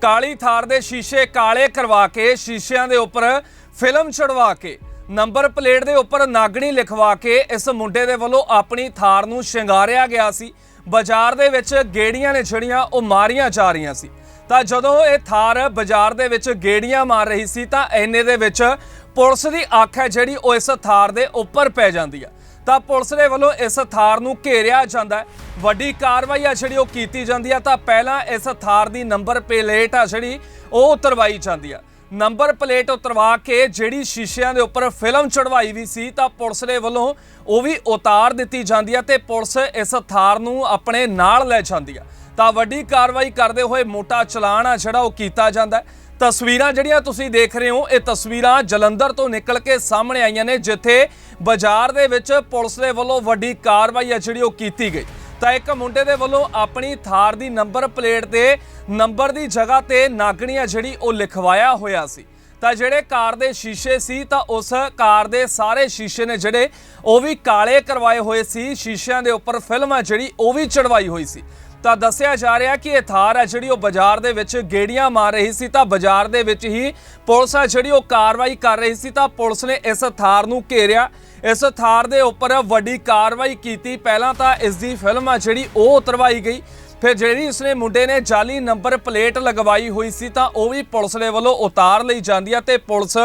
ਕਾਲੀ ਥਾਰ ਦੇ ਸ਼ੀਸ਼ੇ ਕਾਲੇ ਕਰਵਾ ਕੇ ਸ਼ੀਸ਼ਿਆਂ ਦੇ ਉੱਪਰ ਫਿਲਮ ਚੜਵਾ ਕੇ, ਨੰਬਰ ਪਲੇਟ ਦੇ ਉੱਪਰ ਨਾਗਣੀ ਲਿਖਵਾ ਕੇ ਇਸ ਮੁੰਡੇ ਦੇ ਵੱਲੋਂ ਆਪਣੀ ਥਾਰ ਨੂੰ ਸ਼ਿੰਗਾਰਿਆ ਗਿਆ ਸੀ। ਬਾਜ਼ਾਰ ਦੇ ਵਿੱਚ ਗੇੜੀਆਂ ਨੇ ਜਿਹੜੀਆਂ ਉਹ ਮਾਰੀਆਂ ਜਾ ਰਹੀਆਂ ਸੀ। ਤਾਂ ਜਦੋਂ ਇਹ ਥਾਰ ਬਾਜ਼ਾਰ ਦੇ ਵਿੱਚ ਗੇੜੀਆਂ ਮਾਰ ਰਹੀ ਸੀ ਤਾਂ ਐਨੇ ਦੇ ਵਿੱਚ ਪੁਲਿਸ ਦੀ ਅੱਖ ਹੈ ਜਿਹੜੀ ਉਹ ਇਸ ਥਾਰ ਦੇ ਉੱਪਰ ਪੈ ਜਾਂਦੀ ਆ। ਤਾਂ ਪੁਲਿਸ ਦੇ ਵੱਲੋਂ ਇਸ ਥਾਰ ਨੂੰ ਘੇਰਿਆ ਜਾਂਦਾ ਹੈ। ਵੱਡੀ ਕਾਰਵਾਈ ਆ ਜਿਹੜੀ ਉਹ ਕੀਤੀ ਜਾਂਦੀ ਆ, ਤਾਂ ਪਹਿਲਾਂ ਇਸ ਥਾਰ ਦੀ ਨੰਬਰ ਪਲੇਟ ਆ ਜਿਹੜੀ ਉਹ ਉਤਰਵਾਈ ਜਾਂਦੀ ਆ। ਨੰਬਰ ਪਲੇਟ ਉਤਰਵਾ ਕੇ ਜਿਹੜੀ ਸ਼ੀਸ਼ਿਆਂ ਦੇ ਉੱਪਰ ਫਿਲਮ ਚੜਵਾਈ ਵੀ ਸੀ, ਤਾਂ ਪੁਲਿਸ ਦੇ ਵੱਲੋਂ ਉਹ ਵੀ ਉਤਾਰ ਦਿੱਤੀ ਜਾਂਦੀ ਆ ਤੇ ਪੁਲਿਸ ਇਸ ਥਾਰ ਨੂੰ ਆਪਣੇ ਨਾਲ ਲੈ ਜਾਂਦੀ ਆ। ਤਾਂ ਵੱਡੀ ਕਾਰਵਾਈ ਕਰਦੇ ਹੋਏ ਮੋਟਾ ਚਲਾਨ ਆ ਜਿਹੜਾ ਉਹ ਕੀਤਾ ਜਾਂਦਾ ਤਸਵੀਰਾਂ ਜਿਹੜੀਆਂ ਤੁਸੀਂ ਦੇਖ ਰਹੇ ਹੋ, ਇਹ ਤਸਵੀਰਾਂ ਜਲੰਧਰ ਤੋਂ ਨਿਕਲ ਕੇ ਸਾਹਮਣੇ ਆਈਆਂ ਨੇ, ਜਿੱਥੇ ਬਾਜ਼ਾਰ ਦੇ ਵਿੱਚ ਪੁਲਿਸ ਦੇ ਵੱਲੋਂ ਵੱਡੀ ਕਾਰਵਾਈ ਹੈ ਜਿਹੜੀ ਉਹ ਕੀਤੀ ਗਈ। ਤਾਂ ਇੱਕ ਮੁੰਡੇ ਦੇ ਵੱਲੋਂ ਆਪਣੀ ਥਾਰ ਦੀ ਨੰਬਰ ਪਲੇਟ ਤੇ ਨੰਬਰ ਦੀ ਜਗ੍ਹਾ ਤੇ ਨਾਗਣੀਆਂ ਜਿਹੜੀ ਉਹ ਲਿਖਵਾਇਆ ਹੋਇਆ ਸੀ। ਤਾਂ ਜਿਹੜੇ ਕਾਰ ਦੇ ਸ਼ੀਸ਼ੇ ਸੀ, ਤਾਂ ਉਸ ਕਾਰ ਦੇ ਸਾਰੇ ਸ਼ੀਸ਼ੇ ਨੇ ਜਿਹੜੇ ਉਹ ਵੀ ਕਾਲੇ ਕਰਵਾਏ ਹੋਏ ਸੀ। ਸ਼ੀਸ਼ਿਆਂ ਦੇ ਉੱਪਰ ਫਿਲਮ ਆ ਜਿਹੜੀ ਉਹ ਵੀ ਚੜਵਾਈ ਹੋਈ ਸੀ। ਤਾਂ ਦੱਸਿਆ ਜਾ ਰਿਹਾ ਕਿ ਇਹ ਥਾਰ ਹੈ ਜਿਹੜੀ ਉਹ ਬਾਜ਼ਾਰ ਦੇ ਵਿੱਚ ਗੇੜੀਆਂ ਮਾਰ ਰਹੀ ਸੀ, ਤਾਂ ਬਾਜ਼ਾਰ ਦੇ ਵਿੱਚ ਹੀ ਪੁਲਿਸ ਹੈ ਜਿਹੜੀ ਉਹ ਕਾਰਵਾਈ ਕਰ ਰਹੀ ਸੀ, ਤਾਂ ਪੁਲਿਸ ਨੇ ਇਸ ਥਾਰ ਨੂੰ ਘੇਰਿਆ। ਇਸ ਥਾਰ ਦੇ ਉੱਪਰ ਵੱਡੀ ਕਾਰਵਾਈ ਕੀਤੀ। ਪਹਿਲਾਂ ਤਾਂ ਇਸ ਦੀ ਫਿਲਮ ਆ ਜਿਹੜੀ ਉਹ ਉਤਰਵਾਈ ਗਈ। ਫਿਰ ਜਿਹੜੀ ਇਸਨੇ ਮੁੰਡੇ ਨੇ ਜਾਲੀ ਨੰਬਰ ਪਲੇਟ ਲਗਵਾਈ ਹੋਈ ਸੀ, ਤਾਂ ਉਹ ਵੀ ਪੁਲਿਸ ਦੇ ਵੱਲੋਂ ਉਤਾਰ ਲਈ ਜਾਂਦੀ ਆ ਤੇ ਪੁਲਿਸ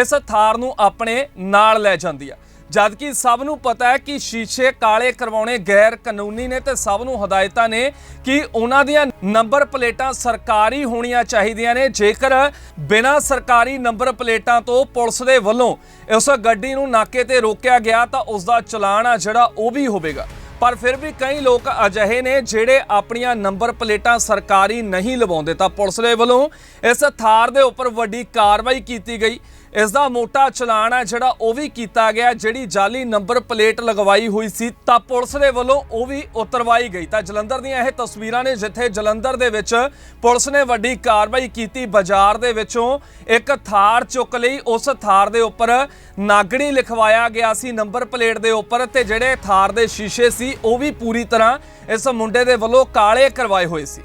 ਇਸ ਥਾਰ ਨੂੰ ਆਪਣੇ ਨਾਲ ਲੈ ਜਾਂਦੀ ਆ। ਜਦਕਿ ਸਭ ਨੂੰ ਪਤਾ ਹੈ ਕਿ ਸ਼ੀਸ਼ੇ ਕਾਲੇ ਕਰਵਾਉਣੇ ਗੈਰ ਕਾਨੂੰਨੀ ਨੇ ਤੇ ਸਭ ਨੂੰ ਹਦਾਇਤਾਂ ਨੇ ਕਿ ਉਹਨਾਂ ਦੀਆਂ ਨੰਬਰ ਪਲੇਟਾਂ ਸਰਕਾਰੀ ਹੋਣੀਆਂ ਚਾਹੀਦੀਆਂ ਨੇ। ਜੇਕਰ ਬਿਨਾਂ ਸਰਕਾਰੀ ਨੰਬਰ ਪਲੇਟਾਂ ਤੋਂ ਪੁਲਿਸ ਦੇ ਵੱਲੋਂ ਇਸ ਗੱਡੀ ਨੂੰ ਨਾਕੇ ਤੇ ਰੋਕਿਆ ਗਿਆ ਤਾਂ ਉਸ ਦਾ ਚਲਾਨ ਆ ਜਿਹੜਾ ਉਹ ਵੀ ਹੋਵੇਗਾ। ਪਰ ਫਿਰ ਵੀ ਕਈ ਲੋਕ ਅਜਿਹੇ ਨੇ ਜਿਹੜੇ ਆਪਣੀਆਂ ਨੰਬਰ ਪਲੇਟਾਂ ਸਰਕਾਰੀ ਨਹੀਂ ਲਵਾਉਂਦੇ ਤਾਂ ਪੁਲਿਸ ਦੇ ਵੱਲੋਂ ਇਸ ਥਾਰ ਦੇ ਉੱਪਰ ਵੱਡੀ ਕਾਰਵਾਈ ਕੀਤੀ ਗਈ। ਇਸ ਦਾ ਮੋਟਾ ਚਲਾਨ ਹੈ ਜਿਹੜਾ ਉਹ ਵੀ ਕੀਤਾ ਗਿਆ, ਜਿਹੜੀ ਜਾਲੀ ਨੰਬਰ ਪਲੇਟ ਲਗਵਾਈ ਹੋਈ ਸੀ ਤਾਂ ਪੁਲਿਸ ਦੇ ਵੱਲੋਂ ਉਹ ਵੀ ਉਤਰਵਾਈ ਗਈ। ਤਾਂ ਜਲੰਧਰ ਦੀਆਂ ਇਹ ਤਸਵੀਰਾਂ ਨੇ ਜਿੱਥੇ ਜਲੰਧਰ ਦੇ ਵਿੱਚ ਪੁਲਿਸ ਨੇ ਵੱਡੀ ਕਾਰਵਾਈ ਕੀਤੀ। ਬਾਜ਼ਾਰ ਦੇ ਵਿੱਚੋਂ ਇੱਕ ਥਾਰ ਚੁੱਕ ਲਈ, ਉਸ ਥਾਰ ਦੇ ਉੱਪਰ ਨਾਗਣੀ ਲਿਖਵਾਇਆ ਗਿਆ ਸੀ ਨੰਬਰ ਪਲੇਟ ਦੇ ਉੱਪਰ ਤੇ ਜਿਹੜੇ ਥਾਰ ਦੇ ਸ਼ੀਸ਼ੇ ਸੀ ਉਹ ਵੀ ਪੂਰੀ ਤਰ੍ਹਾਂ ਇਸ ਮੁੰਡੇ ਦੇ ਵੱਲੋਂ ਕਾਲੇ ਕਰਵਾਏ ਹੋਏ ਸੀ।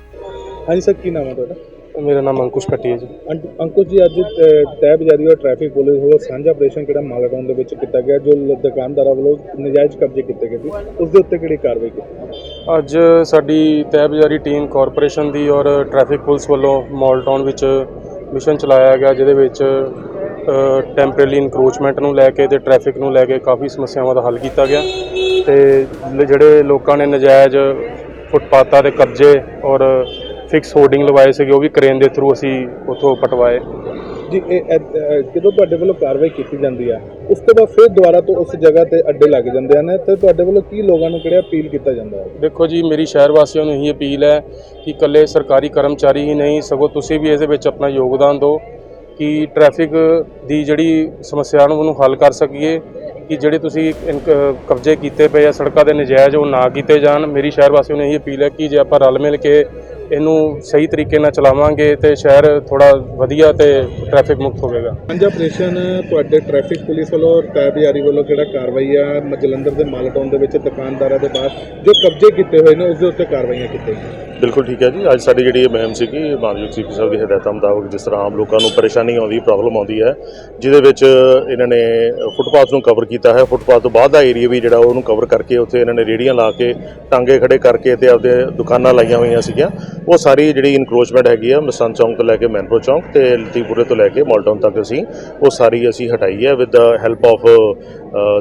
ਹਾਂਜੀ ਸਰ ਕੀ ਨਾਮ ਹੈ ਤੁਹਾਡਾ? ਮੇਰਾ ਨਾਮ ਅੰਕੁਸ਼ ਕੱਟੀ ਹੈ ਜੀ। ਅੰਕ- ਅੰਕੁਸ਼ ਜੀ ਅੱਜ ਅ, ਤਹਿ ਬਜਾਰੀ ਔਰ ਟ੍ਰੈਫਿਕ ਪੁਲਿਸ ਵੱਲੋਂ ਸਾਂਝਾ ਆਪਰੇਸ਼ਨ ਕਿਹੜਾ ਮਾਲਟਾਊਨ ਦੇ ਵਿੱਚ ਕੀਤਾ ਗਿਆ ਜੋ ਦੁਕਾਨਦਾਰਾਂ ਵੱਲੋਂ ਨਜਾਇਜ਼ ਕਬਜ਼ੇ ਕੀਤੇ ਗਏ ਸੀ। ਉਸ ਦੇ ਉੱਤੇ ਕਿਹੜੀ ਕਾਰਵਾਈ ਕੀਤੀ? ਅੱਜ ਸਾਡੀ ਤਹਿਬਜ਼ਾਰੀ ਟੀਮ ਕਾਰਪੋਰੇਸ਼ਨ ਦੀ ਔਰ ਟ੍ਰੈਫਿਕ ਪੁਲਿਸ ਵੱਲੋਂ ਮਾਲ ਟਾਊਨ ਵਿੱਚ ਮਿਸ਼ਨ ਚਲਾਇਆ ਗਿਆ ਜਿਹਦੇ ਵਿੱਚ ਟੈਂਪਰੇਰੀ ਇਨਕਰੋਚਮੈਂਟ ਨੂੰ ਲੈ ਕੇ ਤੇ ਟ੍ਰੈਫਿਕ ਨੂੰ ਲੈ ਕੇ ਕਾਫੀ ਸਮੱਸਿਆਵਾਂ ਦਾ ਹੱਲ ਕੀਤਾ ਗਿਆ। ਤੇ ਜਿਹੜੇ ਲੋਕਾਂ ਨੇ ਨਜਾਇਜ਼ ਫੁੱਟਪਾਥਾਂ ਦੇ ਕਬਜ਼ੇ ਔਰ ਫਿਕਸ ਹੋਰਡਿੰਗ ਲਵਾਏ ਸੀਗੇ ਉਹ ਵੀ ਕ੍ਰੇਨ ਦੇ ਥਰੂ ਅਸੀਂ ਉੱਥੋਂ ਪਟਵਾਏ। ਜੀ ਇਹ ਜਦੋਂ ਤੁਹਾਡੇ ਵੱਲੋਂ ਕਾਰਵਾਈ ਕੀਤੀ ਜਾਂਦੀ ਆ ਉਸ ਤੋਂ ਬਾਅਦ ਫਿਰ ਦੁਬਾਰਾ ਤੋਂ ਉਸ ਜਗ੍ਹਾ ਤੇ ਅੱਡੇ ਲੱਗ ਜਾਂਦੇ ਹਨ ਤੇ ਤੁਹਾਡੇ ਵੱਲੋਂ ਕੀ ਲੋਕਾਂ ਨੂੰ ਕਿਹੜਾ ਅਪੀਲ ਕੀਤਾ ਜਾਂਦਾ ਹੈ? ਦੇਖੋ ਜੀ ਮੇਰੀ ਸ਼ਹਿਰ ਵਾਸੀਆਂ ਨੂੰ ਇਹੀ ਅਪੀਲ ਹੈ ਕਿ ਇਕੱਲੇ ਸਰਕਾਰੀ ਕਰਮਚਾਰੀ ਹੀ ਨਹੀਂ ਸਗੋਂ ਤੁਸੀਂ ਵੀ ਇਹਦੇ ਵਿੱਚ ਆਪਣਾ ਯੋਗਦਾਨ ਦਿਓ। ਕਿ ਟ੍ਰੈਫਿਕ ਦੀ ਜਿਹੜੀ ਸਮੱਸਿਆ ਨੂੰ ਉਹਨੂੰ ਹੱਲ ਕਰ ਸਕੀਏ, ਕਿ ਜਿਹੜੇ ਤੁਸੀਂ ਇਨਕ- ਕਬਜ਼ੇ ਕੀਤੇ ਪਏ ਆ ਸੜਕਾਂ ਦੇ ਨਜਾਇਜ਼ ਉਹ ਨਾ ਕੀਤੇ ਜਾਣ। ਮੇਰੀ ਸ਼ਹਿਰ ਵਾਸੀਆਂ ਨੂੰ ਇਹੀ ਅਪੀਲ ਹੈ ਕਿ ਜੇ ਆਪਾਂ ਰਲ ਮਿਲ ਕੇ ਇਹਨੂੰ ਸਹੀ ਤਰੀਕੇ ਨਾਲ ਚਲਾਵਾਂਗੇ ਤੇ ਸ਼ਹਿਰ ਥੋੜਾ ਵਧੀਆ ਤੇ ਟ੍ਰੈਫਿਕ ਮੁਕਤ ਹੋਵੇਗਾ। ਸਾਂਝਾ ਆਪਰੇਸ਼ਨ ਤੁਹਾਡੇ ਟ੍ਰੈਫਿਕ ਪੁਲਿਸ ਵੱਲੋਂ ਔਰ ਤਹਿ ਬਜਾਰੀ ਵੱਲੋਂ ਕਿਹੜਾ ਕਾਰਵਾਈ ਆ? ਮ- ਜਲੰਧਰ ਦੇ ਮਾਲਟਾਊਨ ਦੇ ਵਿੱਚ ਦੁਕਾਨਦਾਰਾਂ ਦੇ ਬਾਹਰ ਜੋ ਕਬਜ਼ੇ ਕੀਤੇ ਹੋਏ ਨੇ ਉਸ ਦੇ ਉੱਤੇ ਕਾਰਵਾਈਆਂ ਕੀਤੀਆਂ ਬਿਲਕੁਲ ਠੀਕ ਹੈ ਜੀ। ਅੱਜ ਸਾਡੀ ਜਿਹੜੀ ਇਹ ਮੁਹਿੰਮ ਸੀਗੀ ਮਾਨਯੋਗ ਸੀਪੀ ਸਾਹਿਬ ਦੀ ਹਦਾਇਤਾਂ ਮੁਤਾਬਕ ਜਿਸ ਤਰ੍ਹਾਂ ਆਮ ਲੋਕਾਂ ਨੂੰ ਪਰੇਸ਼ਾਨੀ ਆਉਂਦੀ ਪ੍ਰੋਬਲਮ ਆਉਂਦੀ ਹੈ ਜਿਹਦੇ ਵਿੱਚ ਇਹਨਾਂ ਨੇ ਫੁੱਟਪਾਥ ਨੂੰ ਕਵਰ ਕੀਤਾ ਹੈ। ਫੁੱਟਪਾਥ ਤੋਂ ਬਾਅਦ ਦਾ ਏਰੀਆ ਵੀ ਜਿਹੜਾ ਉਹਨੂੰ ਕਵਰ ਕਰਕੇ ਉੱਥੇ ਇਹਨਾਂ ਨੇ ਰੇੜੀਆਂ ਲਾ ਕੇ ਟਾਂਗੇ ਖੜੇ ਕਰਕੇ ਤੇ ਆਪਦੇ ਦੁਕਾਨਾਂ ਲਾਈਆਂ ਹੋਈਆਂ ਸੀਗੀਆਂ। ਉਹ ਸਾਰੀ ਜਿਹੜੀ ਇਨਕਰੋਚਮੈਂਟ ਹੈਗੀ ਆ ਮਸੰਦ ਚੌਂਕ ਤੋਂ ਲੈ ਕੇ ਮੈਨਪੁਰ ਚੌਂਕ ਤੇ ਲਤੀਪੁਰੇ ਤੋਂ ਲੈ ਕੇ ਮਾਲਟਾਊਨ ਤੱਕ ਅਸੀਂ ਉਹ ਸਾਰੀ ਅਸੀਂ ਹਟਾਈ ਹੈ ਵਿਦ ਦਾ ਹੈਲਪ ਆਫ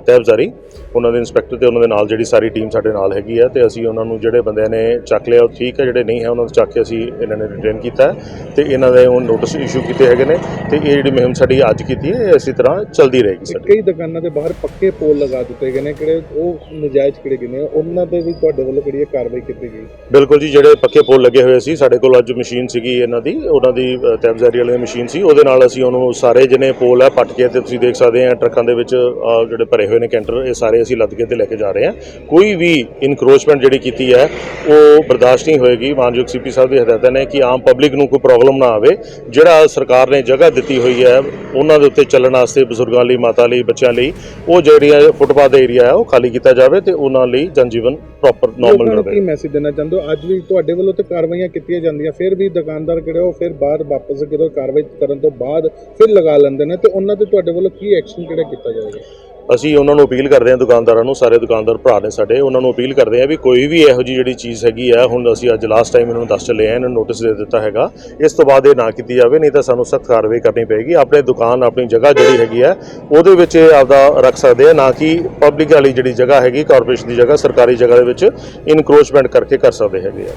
ਤਹਿਬਜ਼ਾਰੀ ਉਹਨਾਂ ਦੇ ਇੰਸਪੈਕਟਰ ਤੇ ਉਹਨਾਂ ਦੇ ਨਾਲ ਜਿਹੜੀ ਸਾਰੀ ਟੀਮ ਸਾਡੇ ਨਾਲ ਹੈਗੀ ਹੈ ਤੇ ਅਸੀਂ ਉਹਨਾਂ ਨੂੰ ਜਿਹੜੇ ਬੰਦਿਆਂ ਨੇ ਚੱਕ ਲਿਆ ਉਹ ਠੀਕ ਹੈ ਜਿਹੜੇ ਨਹੀਂ ਹੈ ਉਹਨਾਂ ਨੂੰ ਚੱਕ ਕੇ ਅਸੀਂ ਇਹਨਾਂ ਨੇ ਰਿਟੇਨ ਕੀਤਾ ਤੇ ਇਹਨਾਂ ਦੇ ਉਹ ਨੋਟਿਸ ਇਸ਼ੂ ਕੀਤੇ ਹੈਗੇ ਨੇ ਤੇ ਇਹ ਜਿਹੜੀ ਮੁਹਿੰਮ ਸਾਡੀ ਅੱਜ ਕੀਤੀ ਹੈ ਇਹ ਇਸੇ ਤਰ੍ਹਾਂ ਚੱਲਦੀ ਰਹੇਗੀ ਸਾਡੀ। ਕਈ ਦੁਕਾਨਾਂ ਦੇ ਬਾਹਰ ਪੱਕੇ ਪੋਲ ਲਗਾ ਦਿੱਤੇ ਗਏ ਨੇ ਕਿਹੜੇ ਉਹ ਨਜਾਇਜ਼ ਕਿਹੜੇ ਗਏ ਨੇ ਉਹਨਾਂ ਤੇ ਵੀ ਤੁਹਾਡੇ ਵੱਲੋਂ ਕਿਹੜੀ ਕਾਰਵਾਈ ਕੀਤੀ ਗਈ? ਬਿਲਕੁਲ ਜੀ ਜਿਹੜੇ ਪੱਕੇ ਪੋਲ ਲੱਗੇ ਹੋਏ ਸੀ ਸਾਡੇ ਕੋਲ ਅੱਜ ਮਸ਼ੀਨ ਸੀਗੀ ਇਹਨਾਂ ਦੀ ਉਹਨਾਂ ਦੀ ਅ, ਤਹਿਬਜ਼ਾਰੀ ਵਾਲੀ ਮਸ਼ੀਨ ਸੀ ਉਹਦੇ ਨਾਲ ਅਸੀਂ ਉਹਨੂੰ ਸਾਰੇ ਜਿਹਨੇ ਪੋਲ ਹੈ ਪੱਟ ਕੇ ਤੇ ਤੁਸੀਂ ਦੇਖ ਸਕਦੇ ਆ ਟਰੱਕਾਂ ਦੇ ਵਿੱਚ ਜਿਹੜੇ ਭਰੇ ਹੋਏ ਨੇ ਕੈਂਟਰ ਇਹ ਸਾਰੇ ਅਸੀਂ ਲੱਦ ਕੇ ਤੇ ਲੈ ਕੇ ਜਾ ਰਹੇ ਹਾਂ ਕੋਈ ਵੀ ਇਨਕਰੋਚਮੈਂਟ ਜਿਹੜੀ ਕੀਤੀ ਹੈ ਉਹ ਬਰਦਾਸ਼ਤ ਨਹੀਂ ਹੋਏਗੀ। ਮਾਨਯੋਗ ਸੀਪੀ ਸਾਹਿਬ ਦੀ ਹਦਾਇਤਾਂ ਨੇ ਕਿ ਆਮ ਪਬਲਿਕ ਨੂੰ ਕੋਈ ਪ੍ਰੋਬਲਮ ਨਾ ਆਵੇ। ਜਿਹੜਾ ਸਰਕਾਰ ਨੇ ਜਗ੍ਹਾ ਦਿੱਤੀ ਹੋਈ ਹੈ ਉਹਨਾਂ ਦੇ ਉੱਤੇ ਚੱਲਣ ਵਾਸਤੇ ਬਜ਼ੁਰਗਾਂ ਲਈ ਮਾਤਾ ਲਈ ਬੱਚਿਆਂ ਲਈ ਉਹ ਜਿਹੜੀਆਂ ਫੁੱਟਪਾਥ ਦਾ ਏਰੀਆ ਹੈ ਉਹ ਖਾਲੀ ਕੀਤਾ ਜਾਵੇ ਤੇ ਉਹਨਾਂ ਲਈ ਜਨਜੀਵਨ ਪ੍ਰੋਪਰ ਨਾਰਮਲ ਕੀ ਰਹੇ। ਮੈਸੇਜ ਦੇਣਾ ਚਾਹੁੰਦੇ ਹੋ? ਅੱਜ ਵੀ ਤੁਹਾਡੇ ਵੱਲੋਂ ਤੇ ਕਾਰਵਾਈਆਂ ਕੀਤੀਆਂ ਜਾਂਦੀਆਂ, ਫਿਰ ਵੀ ਦੁਕਾਨਦਾਰ ਕਿਹੜੇ ਉਹ ਫਿਰ ਬਾਅਦ ਵਾਪਸ ਜਦੋਂ ਕਾਰਵਾਈ ਕਰਨ ਤੋਂ ਬਾਅਦ ਫਿਰ ਲਗਾ ਲੈਂਦੇ ਨੇ ਤੇ ਉਹਨਾਂ ਤੇ ਤੁਹਾਡੇ ਵੱਲੋਂ ਕੀ ਐਕਸ਼ਨ ਕਿਹੜਾ ਕੀਤਾ ਜਾਵੇਗਾ ਅਸੀਂ ਉਹਨਾਂ ਨੂੰ ਅਪੀਲ ਕਰਦੇ ਹਾਂ ਦੁਕਾਨਦਾਰਾਂ ਨੂੰ, ਸਾਰੇ ਦੁਕਾਨਦਾਰ ਭਰਾ ਨੇ ਸਾਡੇ, ਉਹਨਾਂ ਨੂੰ ਅਪੀਲ ਕਰਦੇ ਹਾਂ ਵੀ ਕੋਈ ਵੀ ਇਹੋ ਜਿਹੀ ਜਿਹੜੀ ਚੀਜ਼ ਹੈਗੀ ਆ, ਹੁਣ ਅਸੀਂ ਅੱਜ ਲਾਸਟ ਟਾਈਮ ਇਹਨਾਂ ਨੂੰ ਦੱਸ ਚਲੇ ਆ ਇਹਨਾਂ ਨੂੰ ਨੋਟਿਸ ਦੇ ਦਿੱਤਾ ਹੈਗਾ, ਇਸ ਤੋਂ ਬਾਅਦ ਇਹ ਨਾ ਕੀਤੀ ਜਾਵੇ, ਨਹੀਂ ਤਾਂ ਸਾਨੂੰ ਸਖਤ ਕਾਰਵਾਈ ਕਰਨੀ ਪਏਗੀ, ਆਪਣੇ ਦੁਕਾਨ, ਆਪਣੀ ਜਗ੍ਹਾ ਜਿਹੜੀ ਹੈਗੀ ਆ, ਉਹਦੇ ਵਿੱਚ ਇਹ ਆਪਦਾ ਰੱਖ ਸਕਦੇ ਆ, ਨਾ ਕਿ ਪਬਲਿਕ ਵਾਲੀ ਜਿਹੜੀ ਜਗ੍ਹਾ ਹੈਗੀ ਕਾਰਪੋਰੇਸ਼ਨ ਦੀ ਜਗ੍ਹਾ, ਸਰਕਾਰੀ ਜਗ੍ਹਾ ਦੇ ਵਿੱਚ ਇਨਕਰੋਚਮੈਂਟ ਕਰਕੇ ਕਰ ਸਕਦੇ ਹੈਗੇ ਆ।